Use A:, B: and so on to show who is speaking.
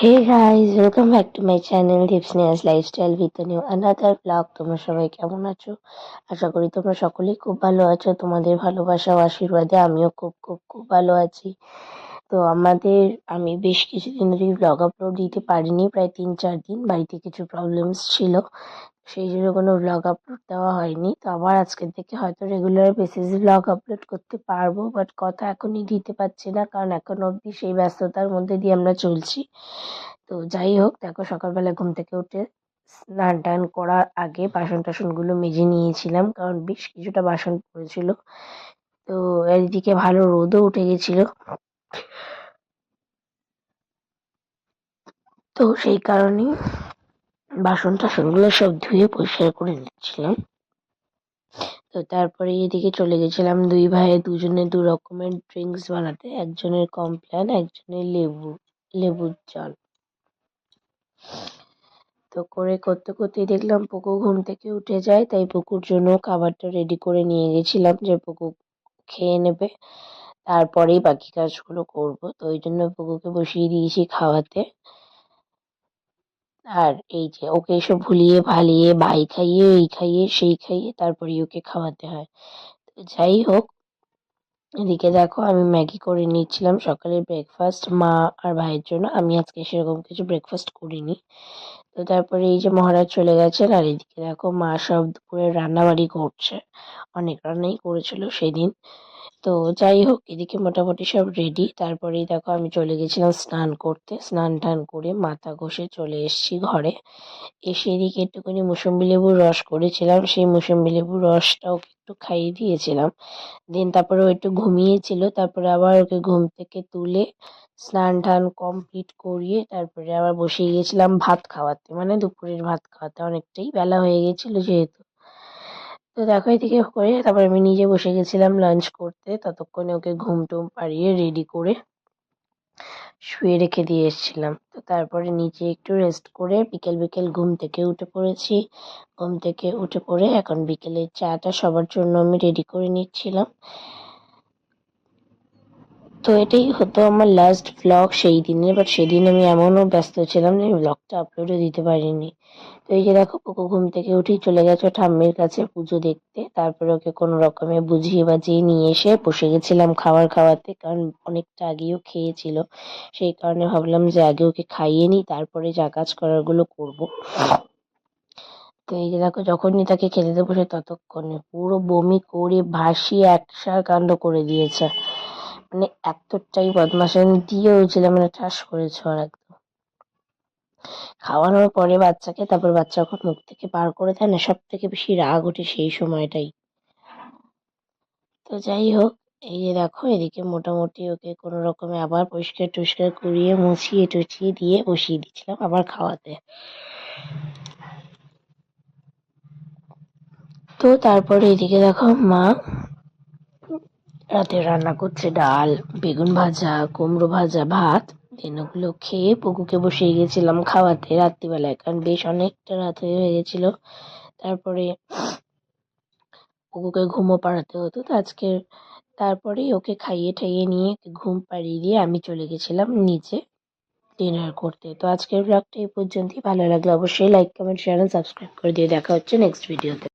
A: Hey guys, welcome back to my channel Tips নিয়াস lifestyle a new another vlog. তোমরা সবাই কেমন আছো? আশা করি তোমরা সকলেই খুব ভালো আছো। তোমাদের ভালোবাসা ও আশীর্বাদে আমিও খুব খুব খুব ভালো আছি। তো আমাদের আমি বেশ কিছুদিন ধরেই ব্লগ আপলোড দিতে পারিনি প্রায় তিন চার দিন বাড়িতে কিছু প্রবলেমস ছিল। সেই জন্য কোনো ব্লগ আপলোড দেওয়া হয়নি। তো আবার আজকের থেকে হয়তো রেগুলার বেসিসে ব্লগ আপলোড করতে পারব বাট কথা এখনই দিতে পারছি না, কারণ এখন অবধি সেই ব্যস্ততার মধ্যে দিয়ে আমরা চলছি। তো যাই হোক, দেখো সকালবেলা ঘুম থেকে উঠে স্নান টান করার আগে বাসন টাসনগুলো মেজে নিয়েছিলাম, কারণ বেশ কিছুটা বাসন পড়েছিল। তো এদিকে ভালো রোদও উঠে গেছিল। তো সেই কারণেই বাসন টাসনগুলো সব ধুয়ে পরিষ্কার করে নিচ্ছিলাম। তো তারপরে এদিকে চলে গেছিলাম দুই ভাইয়ে দুজনে দু রকমের ড্রিঙ্কস বানাতে, একজনের কমপ্ল্যান একজনের লেবু, লেবুর জল। তো করে করতে করতেই দেখলাম পুকু ঘুম থেকে উঠে যায়, তাই পুকুর জন্য খাবারটা রেডি করে নিয়ে গেছিলাম যে পুকু খেয়ে নেবে। তারপরেই বাকি কাজগুলো করব, তো ওই জন্য পুকুকে বসিয়ে দিয়েছি খাওয়াতে। আর এই যে ওকে এসব ভুলিয়ে ভালিয়ে ভাই খাইয়ে এই খাইয়ে সেই খাইয়ে তারপরে ওকে খাওয়াতে হয়। যাই হোক, এদিকে দেখো আমি ম্যাগি করে নিচ্ছিলাম সকালের ব্রেকফাস্ট মা আর ভাইয়ের জন্য। আমি আজকে সেরকম কিছু ব্রেকফাস্ট করিনি। তো তারপরে এই যে মহারাজ চলে গেছেন আর এদিকে দেখো মা সব দুপুরে রান্নাবাড়ি করছে। অনেক রান্নাই করেছিল সেদিন। তো যাই হোক, এদিকে মোটামুটি সব রেডি তারপরেই দেখো আমি চলে গেছিলাম স্নান করতে। স্নান টান করে মাথা ঘষে চলে এসেছি ঘরে। এসে এদিকে একটুখানি মুসম্বি লেবুর রস করেছিলাম। সেই মুসম্বি লেবুর রসটা ওকে একটু খাইয়ে দিয়েছিলাম। দেন তারপরে ও একটু ঘুমিয়েছিল। তারপরে আবার ওকে ঘুম থেকে তুলে স্নান টান কমপ্লিট করিয়ে তারপরে আবার বসে গিয়েছিলাম ভাত খাওয়াতে। মানে দুপুরের ভাত খাওয়াতে। অনেকটাই বেলা হয়ে গেছিল যেহেতু। তো দেখো এদিকে করে তারপর আমি নিজে বসে গেছিলাম লাঞ্চ করতে। ততক্ষণে ওকে ঘুম টুম পাড়িয়ে রেডি করে শুয়ে রেখে দিয়ে এসেছিলাম। তো তারপরে নিচে একটু রেস্ট করে বিকেল বিকেল ঘুম থেকে উঠে পড়েছি। ঘুম থেকে উঠে পড়ে এখন বিকেলের চাটা সবার জন্য আমি রেডি করে নিচ্ছিলাম। তো এটাই হতো আমার লাস্ট ব্লগ সেই দিনের বাট সেদিন আমি এমনও ব্যস্ত ছিলাম যে ব্লগটা আপলোডও দিতে পারিনি। তো এই যে দেখো পুকু ঘুম থেকে উঠেই চলে গেছে ঠাম্মির কাছে পুজো দেখতে। তারপরে ওকে কোনো রকমে বুঝিয়ে বাজিয়ে নিয়ে এসে বসে গেছিলাম খাবার খাওয়াতে, কারণ অনেকটা আগেও খেয়েছিল। সেই কারণে ভাবলাম যে আগে ওকে খাইয়ে নিই, তারপরে যা কাজ করারগুলো করব। তো এই যে দেখো, যখনই তাকে খেতে দেবো সে ততক্ষণে পুরো বমি করে, ভাসিয়ে একসার কাণ্ড করে দিয়েছে। মানে এতটাই বদমাশ, আমি দিয়ে হয়েছিলাম মানে ঠাস করেছে ওর একদম। খাওয়ানোর পরে বাচ্চাকে, তারপর বাচ্চা যখন মুখ থেকে বার করে দেয় না সব থেকে বেশি রাগ ওঠে সেই সময়টাই। তো যাই হোক, এই যে দেখো, এদিকে মোটামুটি ওকে কোনো রকমে আবার পরিষ্কার টরিষ্কার করিয়ে মুছিয়ে টুছিয়ে দিয়ে বসিয়ে দিচ্ছিলাম আবার খাওয়াতে। তো তারপরে এদিকে দেখো, মা রাতে রান্না করছে ডাল, বেগুন ভাজা, কুমড়ো ভাজা, ভাত। দেন খেয়ে পুকুকে বসিয়ে গেছিলাম খাওয়াতে রাত্রিবেলায়, কারণ বেশ অনেকটা রাত হয়ে গেছিল। তারপরে পুকুকে ঘুমও পাড়াতে হতো। তো আজকে তারপরেই ওকে খাইয়ে ঠাইয়ে নিয়ে ঘুম পাড়িয়ে দিয়ে আমি চলে গেছিলাম নিচে ডিনার করতে। তো আজকের ব্লগটা এই পর্যন্তই। ভালো লাগলে অবশ্যই লাইক, কমেন্ট, শেয়ার, সাবস্ক্রাইব করে দিয়ে দেখা হচ্ছে নেক্সট ভিডিওতে।